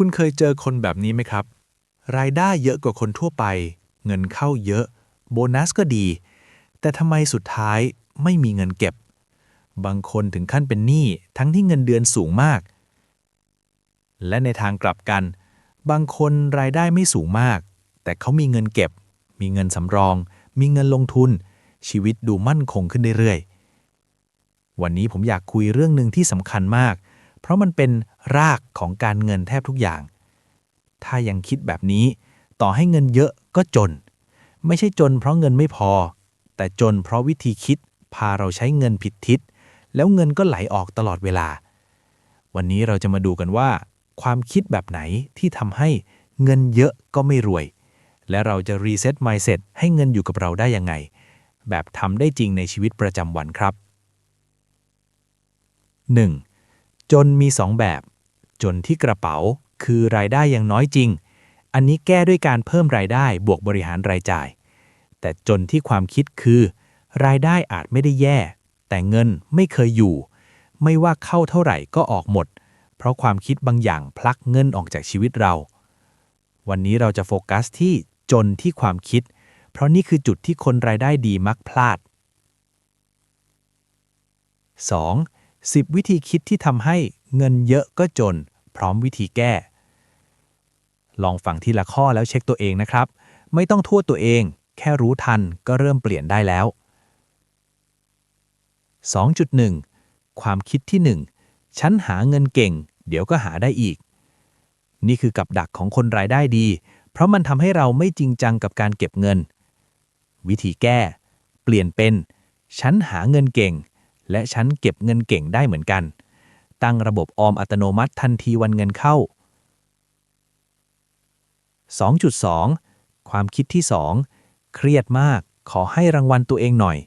คุณเคยเจอคนแบบนี้ไหมครับ รายได้เยอะกว่าคนทั่วไป เงินเข้าเยอะ โบนัสก็ดี แต่ทำไมสุดท้ายไม่มีเงินเก็บ บางคนถึงขั้นเป็นหนี้ทั้งที่เงินเดือนสูงมาก และในทางกลับกัน บางคนรายได้ไม่สูงมาก แต่เขามีเงินเก็บ มีเงินสำรอง มีเงินลงทุน ชีวิตดูมั่นคงขึ้นเรื่อยๆวันนี้ผมอยากคุยเรื่องหนึ่งที่สำคัญมาก เพราะมันเป็นรากของการเงินแทบทุกอย่าง ถ้ายังคิดแบบนี้ ต่อให้เงินเยอะก็จน ไม่ใช่จนเพราะเงินไม่พอ แต่จนเพราะวิธีคิดพาเราใช้เงินผิดทิศ แล้วเงินก็ไหลออกตลอดเวลา วันนี้เราจะมาดูกันว่า ความคิดแบบไหนที่ทำให้เงินเยอะก็ไม่รวย และเราจะรีเซ็ต mindset ให้เงินอยู่กับเราได้ยังไง แบบทำได้จริงในชีวิตประจำวันครับ 1. จนมี 2 แบบ จนที่กระเป๋าคือรายได้ยังน้อยจริง อันนี้แก้ด้วยการเพิ่มรายได้บวกบริหารรายจ่าย แต่จนที่ความคิดคือ รายได้อาจไม่ได้แย่ แต่เงินไม่เคยอยู่ ไม่ว่าเข้าเท่าไหร่ก็ออกหมด เพราะความคิดบางอย่างพลักเงินออกจากชีวิตเรา วันนี้เราจะโฟกัสที่จนที่ความคิด เพราะนี่คือจุดที่คนรายได้ดีมักพลาด 2. 10 วิธีคิดที่ทำให้เงินเยอะก็จน พร้อมวิธีแก้ ลองฟังทีละข้อแล้วเช็คตัวเองนะครับ ไม่ต้องโทษตัวเอง แค่รู้ทันก็เริ่มเปลี่ยนได้แล้ว 2.1 ความคิดที่ 1 ฉันหาเงินเก่ง เดี๋ยวก็หาได้อีก นี่คือกับดักของคนรายได้ดี เพราะมันทำให้เราไม่จริงจังกับการเก็บเงิน วิธีแก้ เปลี่ยนเป็น ฉันหาเงินเก่ง และฉันเก็บเงินเก่งได้เหมือนกัน ตั้งระบบออมอัตโนมัติทันทีวันเงินเข้า 2.2 ความคิดที่ 2 เครียดมากขอให้รางวัลตัวเองหน่อย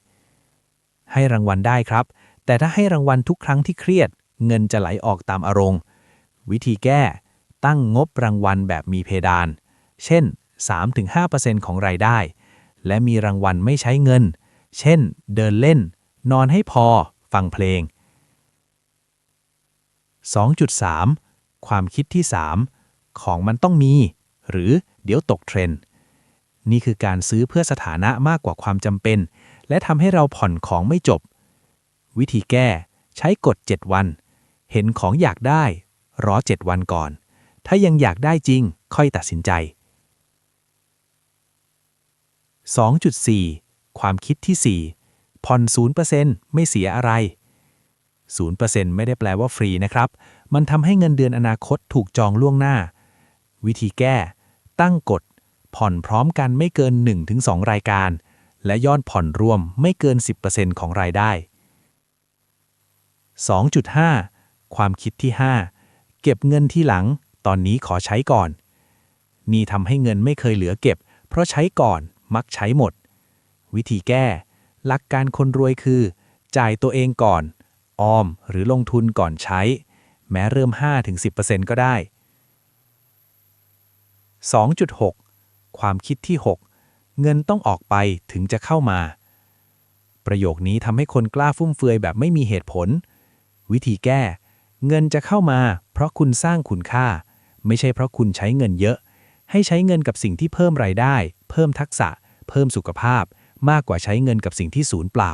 ให้รางวัลได้ครับ แต่ถ้าให้รางวัลทุกครั้งที่เครียด เงินจะไหลออกตามอารมณ์ วิธีแก้ ตั้งงบรางวัลแบบมีเพดาน เช่น 3-5%ของรายได้ และมีรางวัลไม่ใช้เงิน เช่น เดินเล่น นอนให้พอ ฟังเพลง 2.3 ความคิดที่ 3 ของมันต้องมี หรือเดี๋ยวตกเทรนด์นี่คือการซื้อเพื่อสถานะมากกว่าความจำเป็น และทำให้เราผ่อนของไม่จบ วิธีแก้ ใช้กฎ 7 วัน เห็นของอยากได้ รอ 7 วันก่อน ถ้ายังอยากได้จริง ค่อยตัดสินใจ 2.4 ความคิดที่ 4 ผ่อน0%ไม่เสียอะไร 0%ไม่ได้แปลว่าฟรีนะครับ มันทำให้เงินเดือนอนาคตถูกจองล่วงหน้า วิธีแก้ ตั้งกฎ ผ่อนพร้อมกันไม่เกิน 1-2 รายการ และยอดผ่อนรวมไม่เกิน 10%ของรายได้ 2.5 ความคิดที่ 5 เก็บเงินที่หลัง ตอนนี้ขอใช้ก่อน นี่ทำให้เงินไม่เคยเหลือเก็บ เพราะใช้ก่อนมักใช้หมด วิธีแก้ หลักการคนรวยคือ จ่ายตัวเองก่อน ออมหรือลงทุนก่อนใช้ แม้เริ่ม 5-10%ก็ได้ 2.6 ความคิดที่ 6 เงินต้องออกไปถึงจะเข้ามา ประโยคนี้ทำให้คนกล้าฟุ่มเฟือยแบบไม่มีเหตุผล วิธีแก้ เงินจะเข้ามา เพราะคุณสร้างคุณค่า ไม่ใช่เพราะคุณใช้เงินเยอะ ให้ใช้เงินกับสิ่งที่เพิ่มรายได้ เพิ่มทักษะ เพิ่มสุขภาพ มากกว่าใช้เงินกับสิ่งที่ศูนย์เปล่า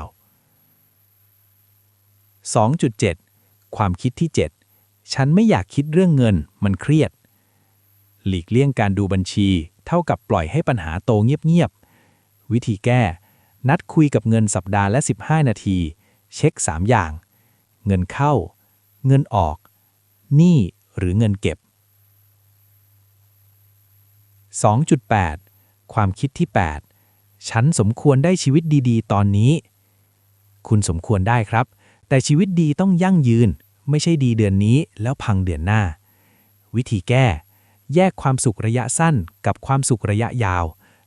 2.7 ความคิดที่ 7 ฉันไม่อยากคิดเรื่องเงิน มันเครียด หลีกเลี่ยงการดูบัญชี เท่ากับปล่อยให้ปัญหาโตเงียบๆ วิธีแก้ นัดคุยกับเงินสัปดาห์ละ 15 นาที เช็ค 3 อย่าง เงินเข้า เงินออก หนี้หรือเงินเก็บ 2.8 ความคิดที่ 8 ฉันสมควรได้ชีวิตดีๆ ตอนนี้ คุณสมควรได้ครับ แต่ชีวิตดีต้องยั่งยืน ไม่ใช่ดีเดือนนี้แล้วพังเดือนหน้า วิธีแก้ แยกความสุขระยะสั้นกับความสุขระยะยาว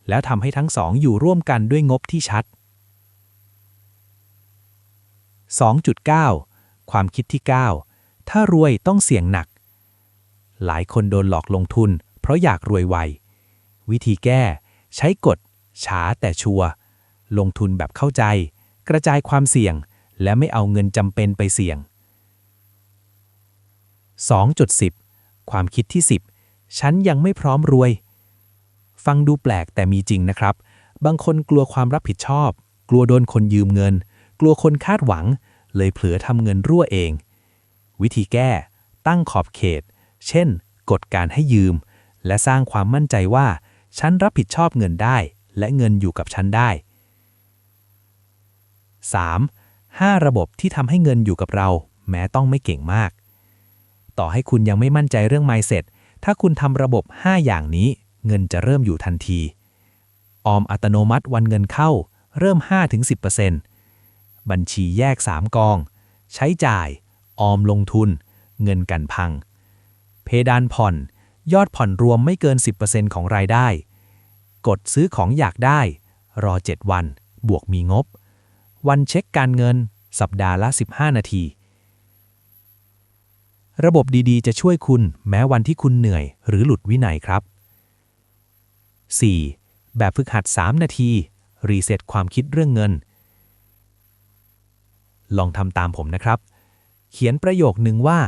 แล้วทำให้ทั้งสองอยู่ร่วมกันด้วยงบที่ชัด 2.9 ความคิดที่ 9 ถ้ารวยต้องเสี่ยงหนัก หลายคนโดนหลอกลงทุน เพราะอยากรวยไว วิธีแก้ ใช้กฎ ช้าแต่ชัวร์ลงทุนแบบเข้าใจ กระจายความเสี่ยง และไม่เอาเงินจำเป็นไปเสี่ยง 2.10 ความคิดที่ฉันยังไม่พร้อมรวย ฟังดูแปลกแต่มีจริงนะครับ บางคนกลัวความรับผิดชอบ กลัวโดนคนยืมเงิน กลัวคนคาดหวัง เลยเผลอทำเงินรั่วเอง วิธีแก้ ตั้งขอบเขต เช่น กฎการให้ยืม และสร้างความมั่นใจว่า ฉันรับผิดชอบเงินได้ และเงินอยู่กับฉันได้ 3. 5 ระบบที่ทำให้เงินอยู่กับเรา แม้ต้องไม่เก่งมาก ต่อให้คุณยังไม่มั่นใจเรื่อง mindset ถ้าคุณทำระบบ 5 อย่างนี้ เงินจะเริ่มอยู่ทันที ออมอัตโนมัติวันเงินเข้า เริ่ม 5-10%บัญชีแยก 3 กอง ใช้จ่าย ออมลงทุน เงินกันพัง เพดานผ่อน ยอดผ่อนรวมไม่เกิน 10%ของรายได้ กดซื้อของอยากได้ รอ 7 วัน บวกมีงบ วันเช็คการเงิน สัปดาห์ละ 15 นาที ระบบดีๆ จะช่วยคุณแม้วันที่คุณเหนื่อย หรือหลุดวินัยครับ 4. แบบฝึกหัด 3 นาที รีเซ็ตความคิดเรื่องเงิน ลองทำตามผมนะครับ เขียนประโยคหนึ่งว่า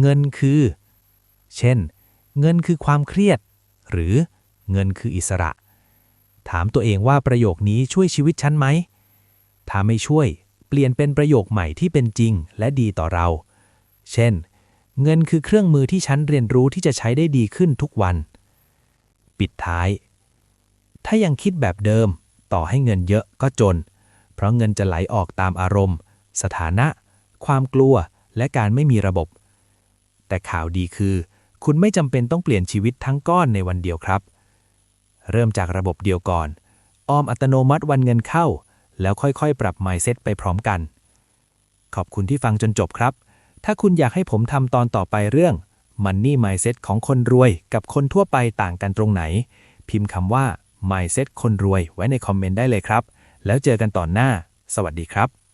เงินคือ เช่น เงินคือความเครียด หรือเงินคืออิสระ ถามตัวเองว่าประโยคนี้ช่วยชีวิตฉันไหม ถ้าไม่ช่วย เปลี่ยนเป็นประโยคใหม่ที่เป็นจริงและดีต่อเรา เช่น เงินคือเครื่องมือที่ฉันเรียนรู้ที่จะใช้ได้ดีขึ้นทุกวัน ปิดท้าย ถ้ายังคิดแบบเดิม ต่อให้เงินเยอะก็จน เพราะเงินจะไหลออกตามอารมณ์ สถานะ ความกลัว และการไม่มีระบบ แต่ข่าวดีคือ คุณไม่จำเป็นต้องเปลี่ยนชีวิตทั้งก้อนในวันเดียวครับ เริ่มจากระบบเดียวก่อน ออมอัตโนมัติวันเงินเข้า แล้วค่อยๆ ปรับ mindset ไปพร้อมกัน ขอบคุณที่ฟังจนจบครับ ถ้าคุณอยากให้ผมทำตอนต่อไปเรื่อง Money Mindset ของคนรวยกับคนทั่วไปต่างกันตรงไหน พิมพ์คำว่า Mindset คนรวยไว้ในคอมเมนต์ได้เลยครับ แล้วเจอกันตอนหน้า สวัสดีครับ